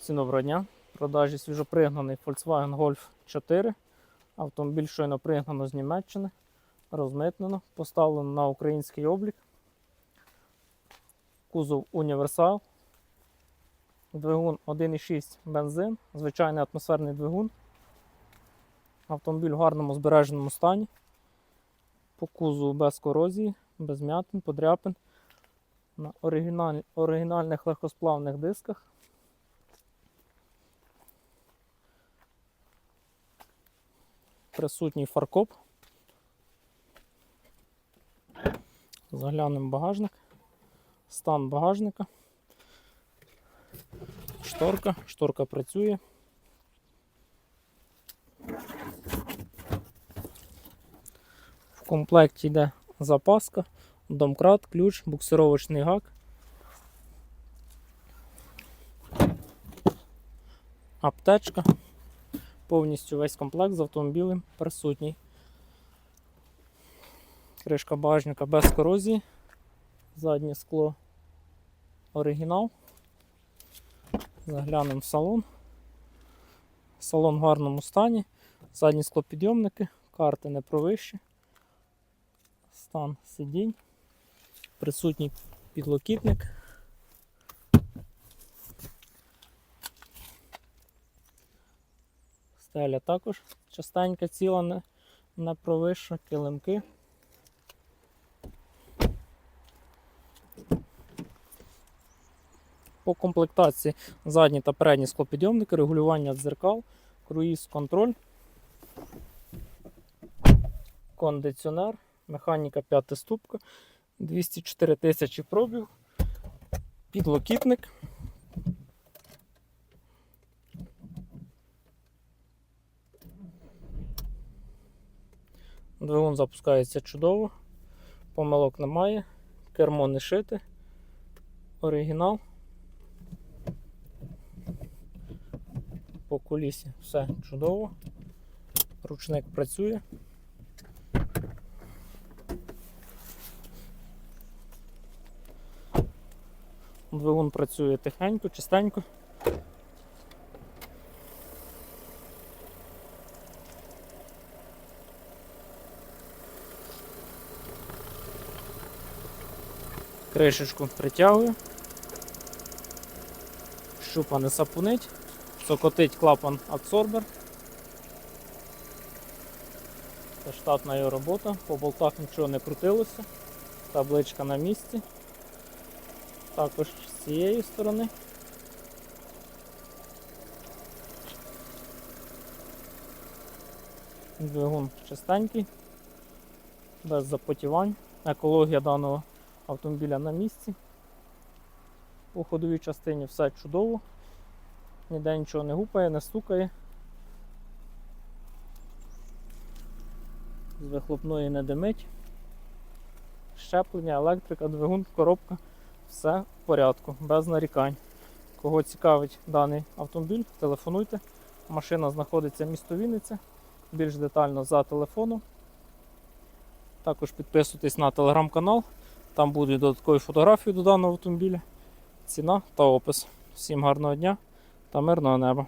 Всім доброго дня. В продажі свіжопригнаний Volkswagen Golf 4. Автомобіль щойно пригнано з Німеччини, розмитнено, поставлено на український облік. Кузов універсал. Двигун 1,6 бензин, звичайний атмосферний двигун. Автомобіль в гарному збереженому стані. По кузову без корозії, без м'ятин, подряпин. На оригіналь- оригінальних легкосплавних дисках. Присутній фаркоп. Заглянемо багажник. Стан багажника. Шторка. Шторка працює. В комплекті йде запаска, домкрат, ключ, буксировочний гак. Аптечка. Повністю весь комплект з автомобілем присутній. Кришка багажника без корозії. Заднє скло оригінал. Заглянемо в салон. Салон в гарному стані. Задні склопідйомники, карти не провищі. Стан сидінь. Присутній підлокітник. Стеля також частенько ціла, не, не провища, килимки. По комплектації задні та передні склопідйомники, регулювання дзеркал, круїз контроль, кондиціонер, механіка 5 ступка, 204 тисячі пробіг, підлокітник. Двигун запускається чудово, помилок немає, кермо не шите, оригінал. По кулісі все чудово. Ручник працює. Двигун працює тихенько, чистенько. Кришечку притягую. Щупа не сапунить. Сокотить клапан адсорбер. Це штатна його робота. По болтах нічого не крутилося. Табличка на місці. Також з цієї сторони. Двигун чистенький, без запотівань. Екологія даного автомобіля на місці. У ходовій частині все чудово. Ніде нічого не гупає, не стукає. З вихлопної не димить. Щеплення, електрика, двигун, коробка. Все в порядку, без нарікань. Кого цікавить даний автомобіль, телефонуйте. Машина знаходиться в місто Вінниця. Більш детально за телефоном. Також підписуйтесь на телеграм-канал. Там будуть додаткові фотографії до даного автомобіля, ціна та опис. Всім гарного дня та мирного неба.